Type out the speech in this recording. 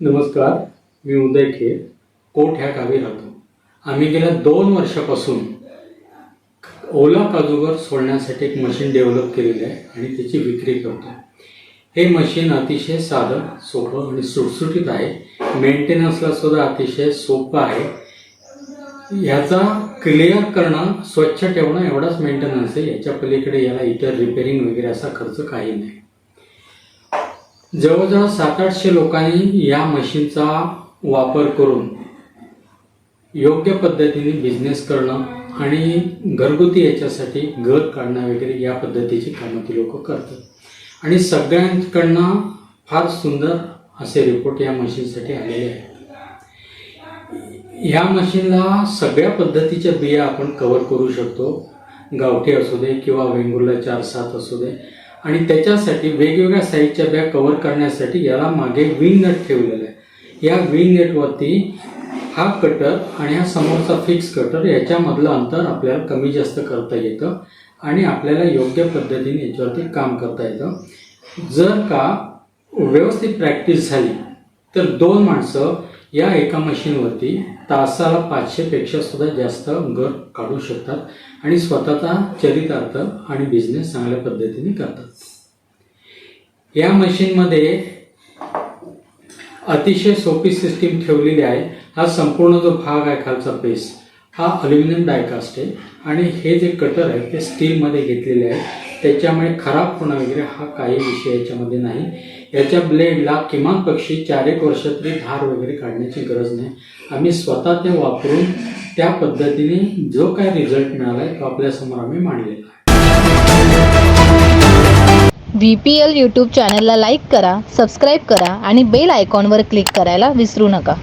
नमस्कार मी उदय खेर कोट ह्या गावी राहतो. आम्ही गेल्या दोन वर्षापासून ओला काजूगर सोडण्यासाठी एक मशीन डेव्हलप केलेलं आहे आणि त्याची विक्री करतो. हे मशीन अतिशय साधं सोपं आणि सुटसुटीत आहे. मेंटेनन्सला सुद्धा अतिशय सोपं आहे. ह्याचा क्लिअर करणं स्वच्छ ठेवणं एवढाच मेंटेनन्स आहे. याच्या पलीकडे याला इतर रिपेरिंग वगैरे असा खर्च काही नाही. जवळजवळ सात आठशे लोकांनी या मशीनचा वापर करून योग्य पद्धतीने बिझनेस करणं आणि घरगुती याच्यासाठी गत काढणं वगैरे या पद्धतीची कामं ती लोक करतात. आणि सगळ्यांकडनं फार सुंदर असे रिपोर्ट या मशीनसाठी आलेले आहेत. या मशीनला सगळ्या पद्धतीच्या बिया आपण कव्हर करू शकतो. गावठी असू दे किंवा वेंगुर्ला चार सात असू दे. आणि त्याच्यासाठी वेगवेगळ्या साईजच्या बॅग कव्हर करण्यासाठी याला मागे विंग नट ठेवलेला आहे. या विंग नेटवरती हा कटर आणि हा समोरचा फिक्स कटर याच्यामधलं अंतर आपल्याला कमी जास्त करता येतं आणि आपल्याला योग्य पद्धतीने याच्यावरती काम करता येतं. जर का व्यवस्थित प्रॅक्टिस झाली तर दोन माणसं या एका मशीनवरती तासाला पाचशेपेक्षा सुद्धा जास्त घर काढू शकतात आणि स्वतःचा चरितार्थ आणि बिझनेस चांगल्या पद्धतीने करतात. या मशीनमध्ये अतिशय सोपी सिस्टीम ठेवलेली आहे. हा संपूर्ण जो भाग आहे खालचा पेस हा अल्युमिनियम डायकास्ट आहे. आणि हे जे कटर आहे ते स्टीलमध्ये घेतलेले आहे. त्याच्यामुळे खराब होणं वगैरे हा काही विषय याच्यामध्ये नाही. याच्या ब्लेडला किमान पक्षी चार एक वर्ष तरी धार वगैरे काढण्याची गरज नाही. आम्ही स्वतः ते वापरून त्या पद्धतीने जो काय रिझल्ट मिळाला आहे तो आपल्यासमोर आम्ही मांडलेला आहे. व्ही पी एल यूट्यूब चॅनलला लाईक करा सबस्क्राईब करा आणि बेल आयकॉनवर क्लिक करायला विसरू नका.